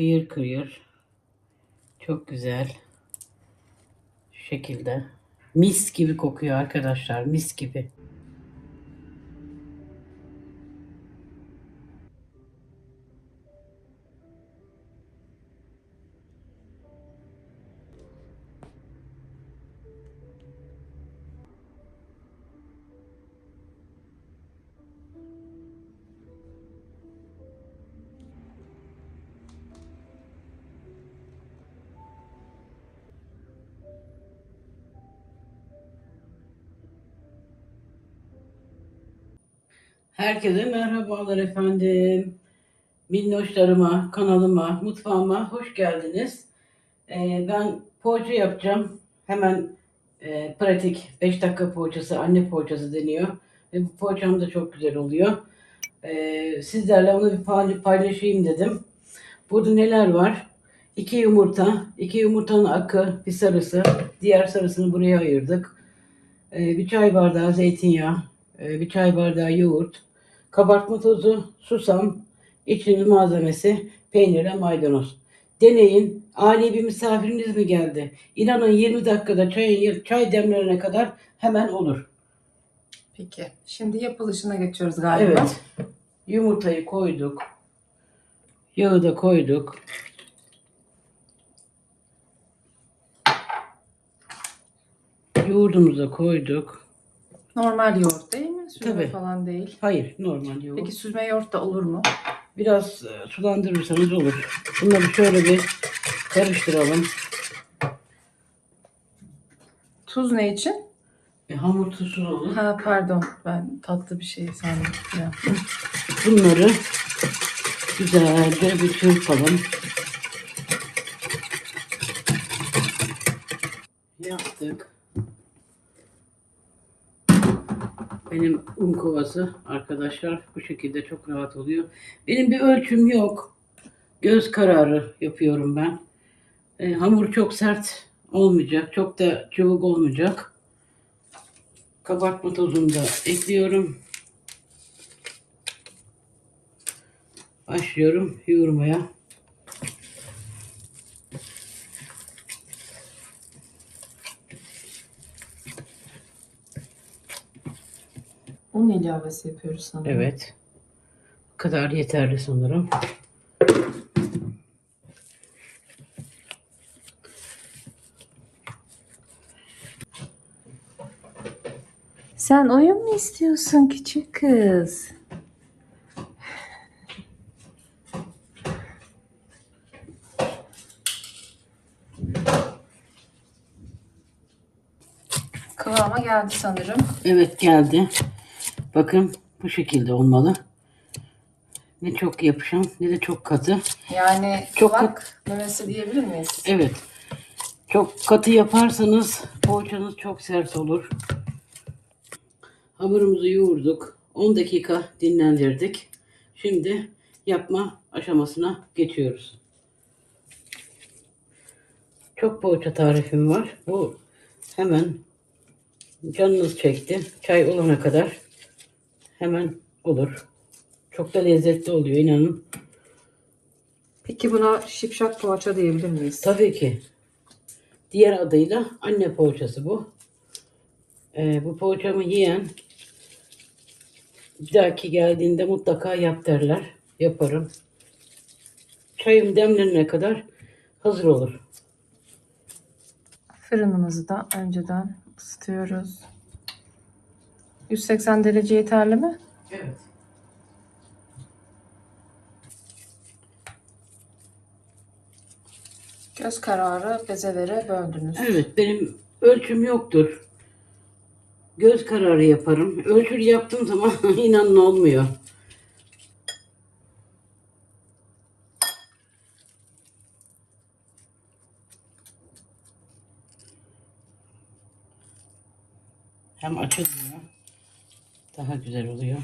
Kıyır kıyır. Çok güzel. Şekilde. Mis gibi kokuyor arkadaşlar. Mis gibi. Herkese merhabalar efendim. Minnoşlarıma, kanalıma, mutfağıma hoş geldiniz. Ee, ben poğaça yapacağım. Hemen e, pratik 5 dakika poğaçası, anne poğaçası deniyor. Ve bu poğaçam da çok güzel oluyor. Ee, sizlerle onu bir pay- paylaşayım dedim. Burada neler var? 2 yumurta, 2 yumurtanın akı, bir sarısı, diğer sarısını buraya ayırdık. Ee, bir çay bardağı zeytinyağı, bir çay bardağı yoğurt, kabartma tozu, susam, içinin malzemesi, peynirle maydanoz. Deneyin. Ani bir misafiriniz mi geldi? İnanın 20 dakikada çay, çay demlerine kadar hemen olur. Peki. Şimdi yapılışına geçiyoruz galiba. Evet. Yumurtayı koyduk. Yağı da koyduk. Yoğurdumuzu da koyduk. Normal yoğurt değil mi? Süzme Tabii. falan değil. Hayır, normal yoğurt. Peki süzme yoğurt da olur mu? Biraz e, sulandırırsanız olur. Bunları şöyle bir karıştıralım. Tuz ne için? E, hamur tuzsuz olur. Ha pardon. Ben tatlı bir şey sandım. Ya. Bunları güzelce bir çırpalım. Benim un kovası arkadaşlar bu şekilde çok rahat oluyor. Benim bir ölçüm yok. Göz kararı yapıyorum ben. E, hamur çok sert olmayacak. Çok da çabuk olmayacak. Kabartma tozunu da ekliyorum. Başlıyorum yoğurmaya. Un ilavesi yapıyoruz sanırım. Evet. Bu kadar yeterli sanırım. Sen oyun mu istiyorsun küçük kız? Kıvama geldi sanırım. Evet geldi. Bakın bu şekilde olmalı. Ne çok yapışan ne de çok katı. Yani Çok kulak memesi diyebilir miyiz? Evet. Çok katı yaparsanız poğaçanız çok sert olur. Hamurumuzu yoğurduk. 10 dakika dinlendirdik. Şimdi yapma aşamasına geçiyoruz. Çok poğaça tarifim var. Bu hemen canınız çekti. Çay olana kadar hemen olur. Çok da lezzetli oluyor inanın. Peki buna şipşak poğaça diyebilir miyiz? Tabii ki. Diğer adıyla anne poğaçası bu. Ee, bu poğaçamı yiyen bir dahaki geldiğinde mutlaka yap derler. Yaparım. Çayım demlenene kadar hazır olur. Fırınımızı da önceden ısıtıyoruz. 180 derece yeterli mi? Evet. Göz kararı bezelere böldünüz. Evet benim ölçüm yoktur. Göz kararı yaparım. Ölçülü yaptığım zaman inanın olmuyor. Hem açılmıyor. Daha güzel oluyor.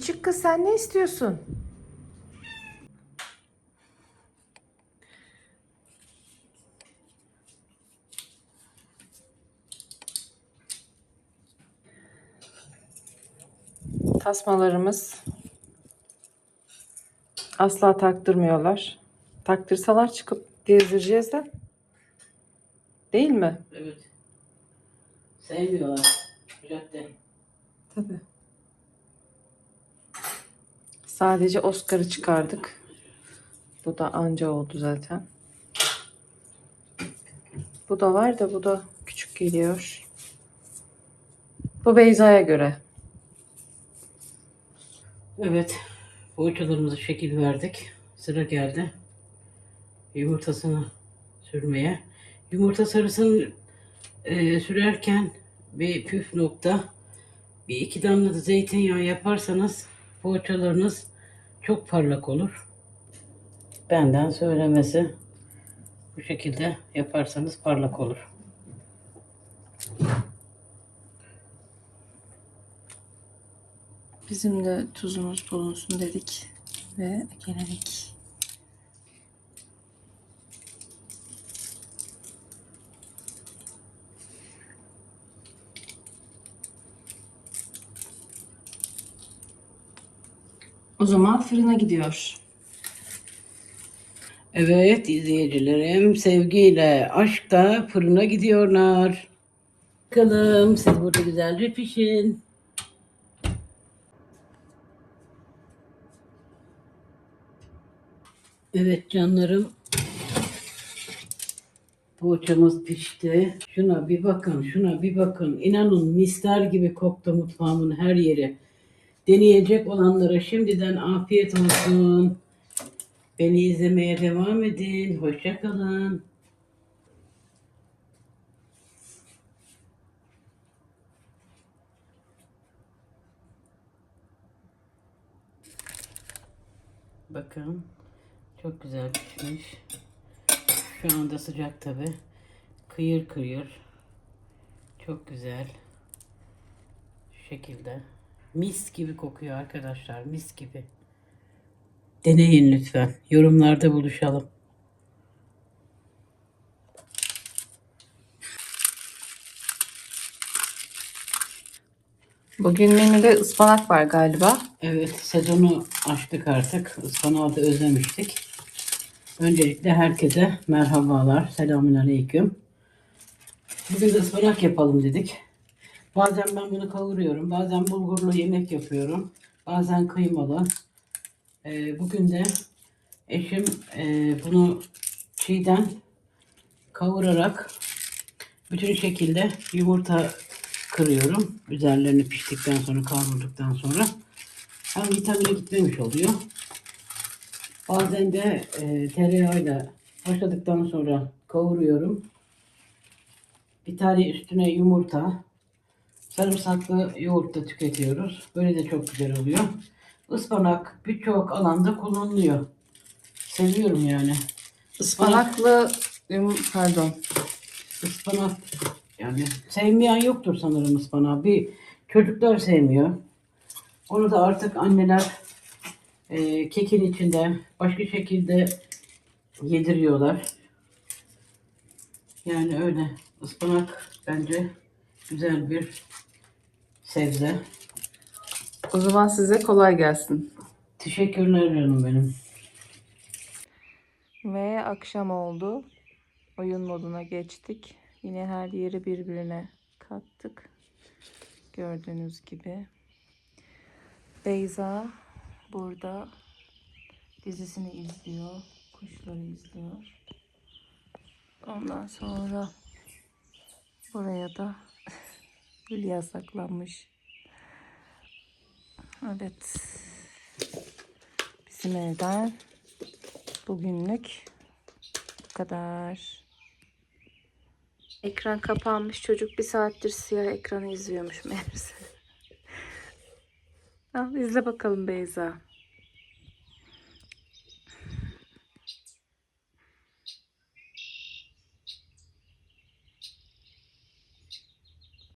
Küçük kız sen ne istiyorsun? Tasmalarımız asla taktırmıyorlar. Taktırsalar çıkıp gezdireceğiz de. Değil mi? Evet. Sevmiyorlar. Cadde. Tabii. Sadece Oscar'ı çıkardık. Bu da anca oldu zaten. Bu da var da bu da küçük geliyor. Bu Beyza'ya göre. Evet. Poğaçalarımıza şekil verdik. Sıra geldi. Yumurtasını sürmeye. Yumurta sarısını e, sürerken bir püf nokta bir iki damla da zeytinyağı yaparsanız poğaçalarınız çok parlak olur. Benden söylemesi bu şekilde yaparsanız parlak olur. Bizim de tuzumuz bulunsun dedik ve gelenek. O zaman fırına gidiyor. Evet izleyicilerim sevgiyle aşkta fırına gidiyorlar. Bakalım siz burada güzelce pişin. Evet canlarım. Poğaçamız pişti. Şuna bir bakın, şuna bir bakın. İnanın misler gibi koktu mutfağımın her yeri. Deneyecek olanlara şimdiden afiyet olsun. Beni izlemeye devam edin. Hoşça kalın. Bakın. Çok güzel pişmiş. Şu anda sıcak tabi. Kıyır kıyır. Çok güzel. Şu şekilde. Mis gibi kokuyor arkadaşlar. Mis gibi. Deneyin lütfen. Yorumlarda buluşalım. Bugün menüde ıspanak var galiba. Evet, sezonu açtık artık. Ispanağı da özlemiştik. Öncelikle herkese merhabalar. Selamünaleyküm. Bugün de ıspanak yapalım dedik. Bazen ben bunu kavuruyorum. Bazen bulgurlu yemek yapıyorum. Bazen kıymalı. Ee, bugün de eşim e, bunu çiğden kavurarak bütün şekilde yumurta kırıyorum. Üzerlerini piştikten sonra kavrulduktan sonra hem vitamine gitmemiş oluyor. Bazen de e, tereyağıyla haşladıktan sonra kavuruyorum. Bir tane üstüne yumurta, sarımsaklı yoğurt da tüketiyoruz. Böyle de çok güzel oluyor. Ispanak birçok alanda kullanılıyor. Seviyorum yani. Ispanak, Ispanaklı, pardon. ıspanak yani sevmeyen yoktur sanırım ıspanağı. Bir çocuklar sevmiyor. Onu da artık anneler e, kekin içinde başka şekilde yediriyorlar. Yani öyle. Ispanak bence güzel bir sebze. O zaman size kolay gelsin. Teşekkürler canım benim. Ve akşam oldu. Oyun moduna geçtik. Yine her yeri birbirine kattık. Gördüğünüz gibi. Beyza burada dizisini izliyor. Kuşları izliyor. Ondan sonra buraya da Hülya saklanmış. Evet. Bizim evden bugünlük bu kadar. Ekran kapanmış. Çocuk bir saattir siyah ekranı izliyormuş meğerse. Al izle bakalım Beyza.